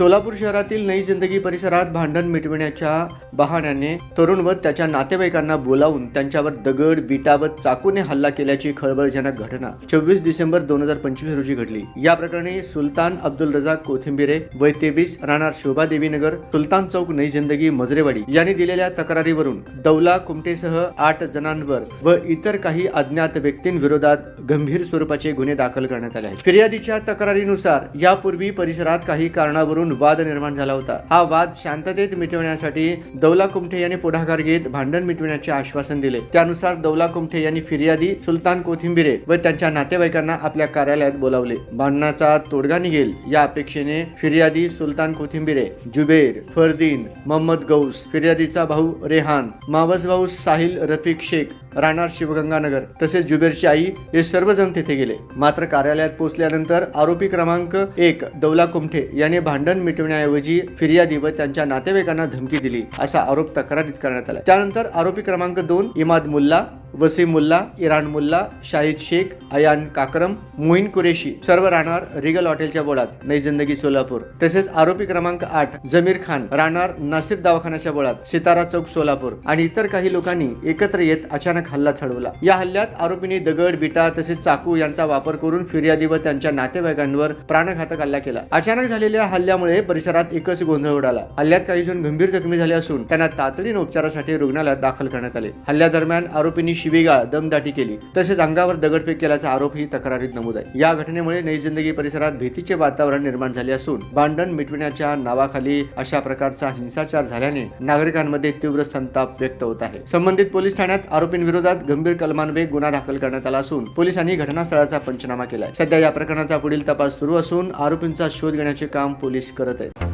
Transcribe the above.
सोलापूर शहरातील नई जिंदगी परिसरात भांडण मिटविण्याच्या बहाण्याने तरुण व त्याच्या नातेवाईकांना बोलावून त्यांच्यावर दगड विटा व चाकूने हल्ला केल्याची खळबळजनक घटना चोवीस डिसेंबर दोन हजार पंचवीस रोजी घडली. या प्रकरणी सुलतान अब्दुल रजाक कोथिंबिरे वय तेवीस राहणार शोभा देवी नगर सुलतान चौक नई जिंदगी मजरेवाडी यांनी दिलेल्या तक्रारीवरून दौला कुमटेसह आठ जणांवर व इतर काही अज्ञात व्यक्तींविरोधात गंभीर स्वरूपाचे गुन्हे दाखल करण्यात आले आहेत. फिर्यादीच्या तक्रारीनुसार यापूर्वी परिसरात काही कारणावरून वाद निर्माण झाला होता. हा वाद शांततेत मिटवण्यासाठी दौला कुमठे यांनी पुढाकार घेत भांडण मिटविण्याचे आश्वासन दिले. त्यानुसार दौला कुमठे यांनी फिर्यादी सुलतान कोथिंबिरे व त्यांच्या नातेवाईकांना आपल्या कार्यालयात बोलावले. भांडणाचा तोडगा निघेल या अपेक्षेने फिर्यादी सुलतान कोथिंबिरे जुबेर फरदीन मोहम्मद गौस फिर्यादीचा भाऊ रेहान मावस भाऊ साहिल रफिक शेख राहणार शिवगंगानगर तसेच जुबेरची आई हे सर्वजण तेथे गेले. मात्र कार्यालयात पोहोचल्यानंतर आरोपी क्रमांक एक दौला कुमठे याने भांडण मिटवण्याऐवजी फिर्यादी व त्यांच्या नातेवाईकांना धमकी दिली असा आरोप तक्रारीत करण्यात आला. त्यानंतर आरोपी क्रमांक दोन इमाद मुल्ला वसीम मुल्ला इराण मुल्ला शाहिद शेख अयान काकरम मोहीन कुरेशी सर्व राहणार रिगल हॉटेलच्या बोळात नई जिंदगी सोलापूर. तसेच आरोपी क्रमांक आठ जमीर खान राहणार नासिर दवाखान्याच्या बोळात सितारा चौक सोलापूर. आणि इतर काही लोकांनी एकत्र येत अचानक हल्ला चढवला. या हल्ल्यात आरोपींनी दगड बिटा तसेच चाकू यांचा वापर करून फिर्यादी व त्यांच्या नातेवाईकांवर प्राणघातक हल्ला केला. अचानक झालेल्या हल्ल्यामुळे परिसरात एकच गोंधळ उडाला. हल्ल्यात काही जण गंभीर जखमी झाले असून त्यांना तातडीने उपचारासाठी रुग्णालयात दाखल करण्यात आले. हल्ल्यादरम्यान आरोपींनी शिवेगा दमदाटी केली. तसेच अंगावर दगडफेक केल्याचा आरोपही तक्रारीत नमूद आहे. या घटनेमुळे नई जिंदगी परिसरात भीतीचे वातावरण निर्माण झाले असून भांडण मिटविण्याच्या नावाखाली अशा प्रकारचा हिंसाचार झाल्याने नागरिकांमध्ये तीव्र संताप व्यक्त होत आहे. संबंधित पोलीस ठाण्यात आरोपींविरोधात गंभीर कलमान्वये गुन्हा दाखल करण्यात आला असून पोलिसांनी घटनास्थळाचा पंचनामा केलाय. सध्या या प्रकरणाचा पुढील तपास सुरू असून आरोपींचा शोध घेण्याचे काम पोलीस करत आहेत.